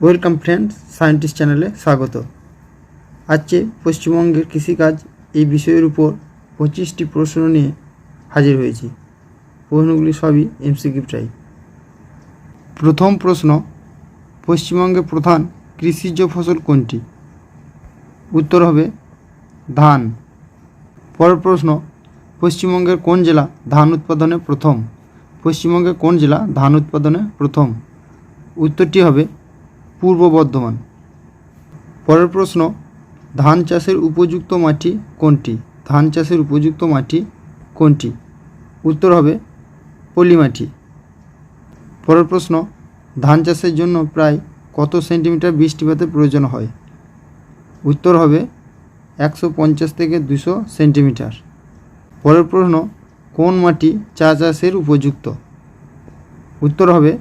Welcome friends, scientist চ্যানেলে স্বাগত। আজকে পশ্চিমবঙ্গের কৃষিকাজ এই বিষয়ের উপর পঁচিশটি প্রশ্ন নিয়ে হাজির হয়েছি। প্রশ্নগুলি সবই এমসিকিউ টাইপ প্রথম প্রশ্ন পশ্চিমবঙ্গের প্রধান কৃষিজ ফসল কোনটি? উত্তর হবে, ধান। পরের প্রশ্ন, পশ্চিমবঙ্গের কোন জেলা ধান উৎপাদনে প্রথম? পশ্চিমবঙ্গের কোন জেলা ধান উৎপাদনে প্রথম? উত্তরটি হবে পূর্ব বর্ধমান। পরের প্রশ্ন, ধান চাষের উপযুক্ত মাটি কোনটি? ধান চাষের উপযুক্ত মাটি কোনটি? উত্তর হবে, পলি মাটি। পরের প্রশ্ন, ধান চাষের জন্য প্রায় কত সেন্টিমিটার বৃষ্টিপাতের প্রয়োজন হয়? উত্তর হবে, একশো পঞ্চাশ থেকে দুশো সেন্টিমিটার। পরের প্রশ্ন, কোন মাটি চা চাষের উপযুক্ত? উত্তর হবে,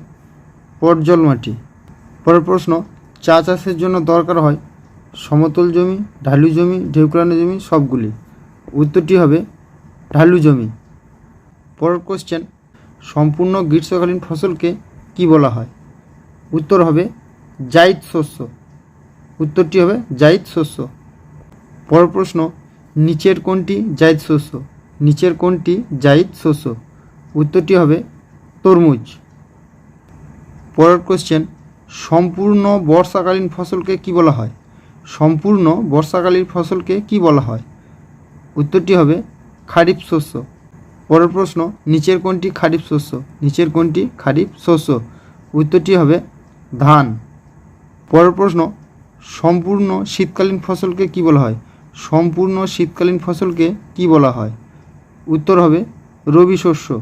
পটজল মাটি। পরের প্রশ্ন, চা চাষের জন্য দরকার হয় সমতল জমি, ঢালু জমি, ঢেউকরানো জমি সবগুলি। উত্তরটি হবে ঢালু জমি। পরের কোশ্চেন সম্পূর্ণ গ্রীষ্মকালীন ফসলকে কি বলা হয়? উত্তর হবে জাইদ শস্য। উত্তরটি হবে জাইদ শস্য। পরের প্রশ্ন, নিচের কোনটি জাইদ শস্য? নিচের কোনটি জাইদ শস্য? উত্তরটি হবে তরমুজ। পরের কোশ্চেন সম্পূর্ণ বর্ষাকালীন ফসলকে কি বলা হয়? সম্পূর্ণ বর্ষাকালীন ফসলকে কি বলা হয়? উত্তরটি হবে খারিফ শস্য। পরের প্রশ্ন, নিচের কোনটি খারিফ শস্য? নিচের কোনটি খারিফ শস্য? উত্তরটি হবে ধান। পরের প্রশ্ন, সম্পূর্ণ শীতকালীন ফসলকে কি বলা হয়? সম্পূর্ণ শীতকালীন ফসলকে কি বলা হয়? উত্তর হবে রবি শস্য।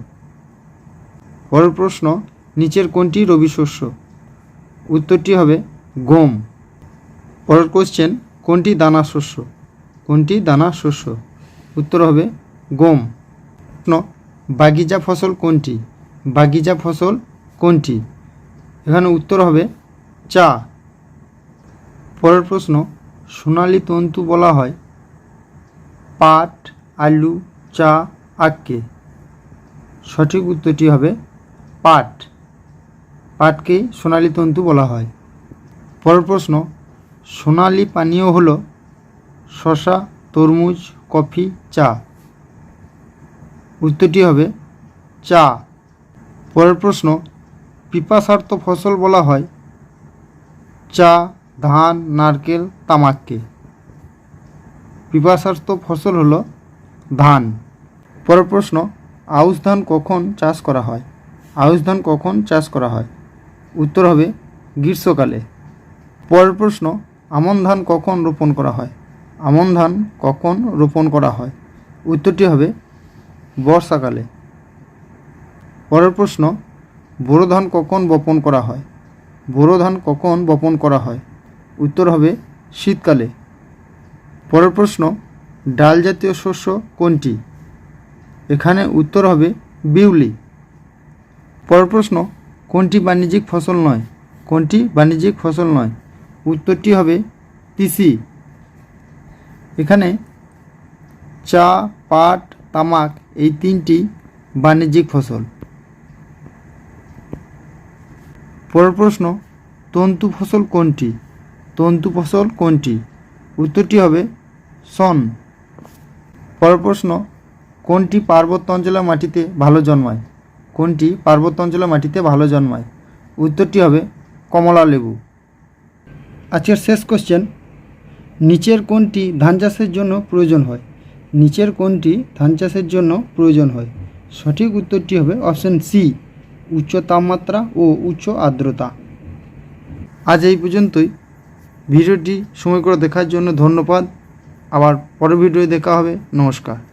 পরের প্রশ্ন, নিচের কোনটি রবি শস্য? উত্তরটি হবে গম। পরের কোশ্চেন কোনটি দানা শস্য? কোনটি দানা শস্য? উত্তর হবে গম। প্রশ্ন বাগিচা ফসল কোনটি? বাগিচা ফসল কোনটি? এখানে উত্তর হবে চা। পরের প্রশ্ন, সোনালী তন্তু বলা হয় পাট, আলু, চা, আখকে। সঠিক উত্তরটি হবে পাট। পাটকেই সোনালী তন্তু বলা হয়। পরের প্রশ্ন, সোনালী পানীয় হল শশা তরমুজ, কফি, চা। উত্তরটি হবে চা। পরের প্রশ্ন, পিপাসার্থ ফসল বলা হয় চা, ধান, নারকেল, তামাককে। পিপাসার্থ ফসল হলো ধান। পরের প্রশ্ন, আউশ ধান কখন চাষ করা হয়? আউশ ধান কখন চাষ করা হয়? উত্তর হবে গ্রীষ্মকালে। পরের প্রশ্ন, আমন ধান কখন রোপণ করা হয়? আমন ধান কখন রোপণ করা হয়? উত্তরটি হবে বর্ষাকালে। পরের প্রশ্ন, বোরো ধান কখন বপন করা হয়? বোরো ধান কখন বপন করা হয়? উত্তর হবে শীতকালে। পরের প্রশ্ন, ডাল জাতীয় শস্য কোনটি? এখানে উত্তর হবে বিউলি। পরের প্রশ্ন কোনটি বাণিজ্যিক ফসল নয়? কোনটি বাণিজ্যিক ফসল নয়? উত্তরটি হবে তিসি এখানে চা, পাট, তামাক এই তিনটি বাণিজ্যিক ফসল। পরের প্রশ্ন, তন্তু ফসল কোনটি? তন্তু ফসল কোনটি? উত্তরটি হবে সন। পরের প্রশ্ন, কোনটি পার্বত্য অঞ্চলের মাটিতে ভালো জন্মায়? কোনটি পার্বত্য অঞ্চলের মাটিতে ভালো জন্মায়? উত্তরটি হবে কমলা লেবু। আজকের শেষ কোশ্চেন নিচের কোনটি ধান চাষের জন্য প্রয়োজন হয়? নিচের কোনটি ধান চাষের জন্য প্রয়োজন হয়? সঠিক উত্তরটি হবে অপশন সি উচ্চ তাপমাত্রা ও উচ্চ আর্দ্রতা। আজ এই পর্যন্তই। ভিডিওটি সময় করে দেখার জন্য ধন্যবাদ। আবার পরের ভিডিও দেখা হবে। নমস্কার।